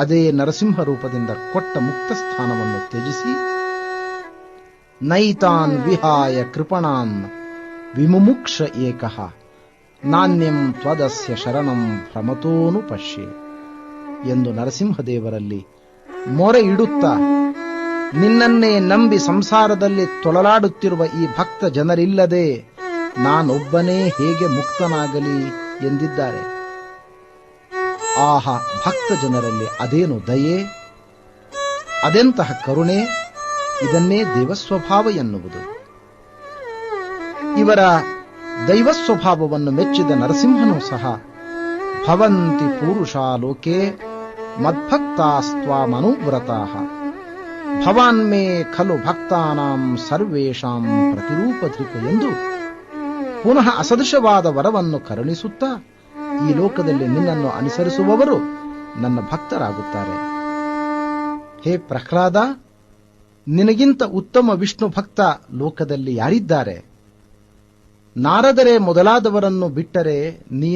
ಅದೇ ನರಸಿಂಹ ರೂಪದಿಂದ ಕೊಟ್ಟ ಮುಕ್ತ ಸ್ಥಾನವನ್ನು ತ್ಯಜಿಸಿ, ನೈತಾನ್ ವಿಹಾಯ ಕೃಪಣಾನ್ ವಿಮುಮುಕ್ಷ ಏಕಃ, ನಾಣ್ಯಂ ತ್ವದಸ್ಯ ಶರಣಂ ಭ್ರಮತೋನು ಪಶ್ಯೆ ಎಂದು ನರಸಿಂಹದೇವರಲ್ಲಿ ಮೊರೆ ಇಡುತ್ತಾ ನಿನ್ನನ್ನೇ ನಂಬಿ ಸಂಸಾರದಲ್ಲಿ ತೊಳಲಾಡುತ್ತಿರುವ ಈ ಭಕ್ತ ಜನರಿಲ್ಲದೆ ನಾನೊಬ್ಬನೇ ಹೇಗೆ ಮುಕ್ತನಾಗಲಿ ಎಂದಿದ್ದಾರೆ. ಆಹಾ ಭಕ್ತ ಜನರಲ್ಲಿ ಅದೇನು ದಯೆ? ಅದೆಂತಹ ಕರುಣೆ? ಇದನ್ನೇ ದೇವಸ್ವಭಾವ ಎನ್ನುವುದು. ಇವರ ದೈವ ಸ್ವಭಾವವನ್ನು ಮೆಚ್ಚಿದ ನರಸಿಂಹನು ಸಹ, ಭವಂತಿ ಪೂರುಷಾ ಲೋಕೆ ಮದ್ಭಕ್ತಾಸ್ತ್ವಾಮನುವ್ರತಾ. ಭವಾನ್ ಮೇ ಖಲು ಭಕ್ತಾನಾಂ ಸರ್ವೇಷಾಂ ಪ್ರತಿರೂಪಧೃಕ ಎಂದು ಪುನಃ ಅಸದೃಶವಾದ ವರವನ್ನು ಕರುಣಿಸುತ್ತಾ ಈ ಲೋಕದಲ್ಲಿ ನಿನ್ನನ್ನು ಅನುಸರಿಸುವವರು ನನ್ನ ಭಕ್ತರಾಗುತ್ತಾರೆ. ಹೇ ಪ್ರಹ್ಲಾದ, ನಿನಗಿಂತ ಉತ್ತಮ ವಿಷ್ಣು ಭಕ್ತ ಲೋಕದಲ್ಲಿ ಯಾರಿದ್ದಾರೆ? ನಾರದರೆ ಮೊದಲಾದವರನ್ನು ಬಿಟ್ಟರೆ ನೀ